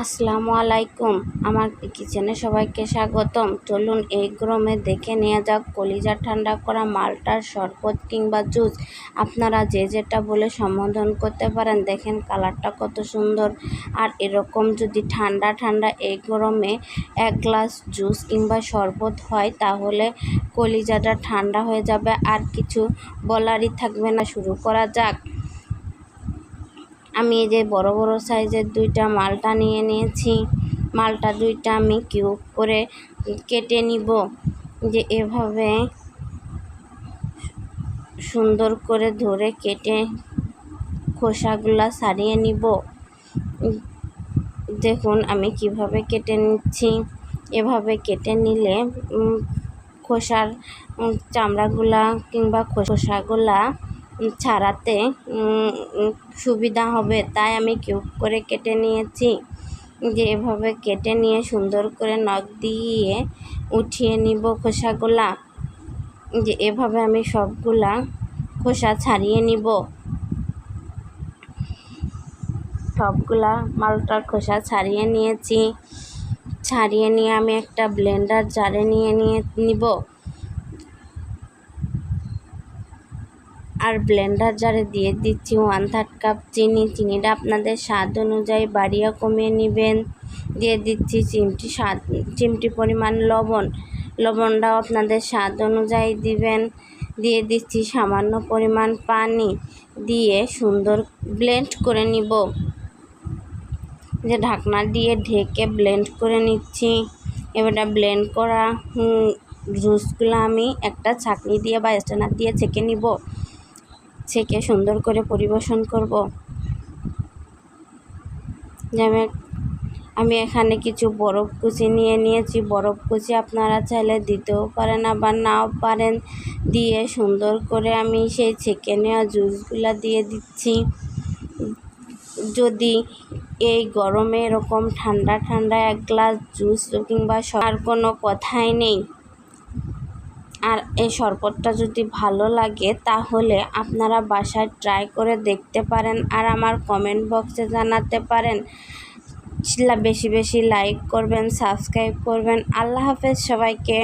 আসসালামু আলাইকুম। আমার কিচেনে সবাইকে স্বাগতম। চলুন এই গরমে দেখে নেওয়া যাক কলিজা ঠান্ডা করা মালটার শরবত কিংবা জুস। আপনারা যে যেটা বলে সম্বোধন করতে পারেন, দেখেন কালারটা কত সুন্দর। আর এরকম যদি ঠান্ডা ঠান্ডা এই গরমে এক গ্লাস জুস কিংবা শরবত হয়, তাহলে কলিজাটা ঠান্ডা হয়ে যাবে। আর কিছু বলারই থাকবে না। শুরু করা যাক। আমি এই যে বড় বড় সাইজের দুইটা মালটা নিয়ে নিয়েছি। মালটা দুইটা আমি কিউব করে কেটে নিব। যে এভাবে সুন্দর করে ধরে কেটে খোসাগুলা সারিয়ে নিব। দেখুন আমি কীভাবে কেটে নিচ্ছি। এভাবে কেটে নিলে খোসার চামড়াগুলা কিংবা খোসাগুলা ছাড়াতে সুবিধা হবে। তাই আমি কিউব করে কেটে নিয়েছি। যে এভাবে কেটে নিয়ে সুন্দর করে নখ দিয়ে উঠিয়ে নিব খোসাগুলা। যে এভাবে আমি সবগুলা খোসা ছাড়িয়ে নিব। সবগুলা মালটার খোসা ছাড়িয়ে নিয়েছি। ছাড়িয়ে নিয়ে আমি একটা ব্লেন্ডার জারে নিয়ে নিয়ে নিব। আর ব্লেন্ডার জারে দিয়ে দিচ্ছি ওয়ান থার্ড কাপ চিনি। চিনিটা আপনাদের স্বাদ অনুযায়ী বাড়িয়ে কমিয়ে নেবেন। দিয়ে দিচ্ছি চিমটি স্বাদ, চিমটি পরিমাণ লবণ। লবণটাও আপনাদের স্বাদ অনুযায়ী দিবেন। দিয়ে দিচ্ছি সামান্য পরিমাণ পানি। দিয়ে সুন্দর ব্লেন্ড করে নিব। যে ঢাকনা দিয়ে ঢেকে ব্লেন্ড করে নিচ্ছি। এবারটা ব্লেন্ড করা জুসগুলো আমি একটা ছাঁকনি দিয়ে বা স্ট্যানার দিয়ে ছেঁকে নিব। ছেঁকে সুন্দর করে পরিবেশন করব। যেমন আমি এখানে কিছু বরফ কুচি নিয়ে নিয়েছি। বরফ কুচি আপনারা চাইলে দিতেও পারেন, আবার নাও পারেন। দিয়ে সুন্দর করে আমি সেই ছেঁকে নেওয়া জুসগুলো দিয়ে দিচ্ছি। যদি এই গরমে এরকম ঠান্ডা ঠান্ডা এক গ্লাস জুস কিংবা আর কোনো কথাই নেই। আর এই শরবতটা যদি ভালো লাগে, তাহলে আপনারা বাসায় ট্রাই করে দেখতে পারেন আর আমার কমেন্ট বক্সে জানাতে পারেন। বেশি বেশি লাইক করবেন, সাবস্ক্রাইব করবেন। আল্লাহ হাফেজ সবাইকে।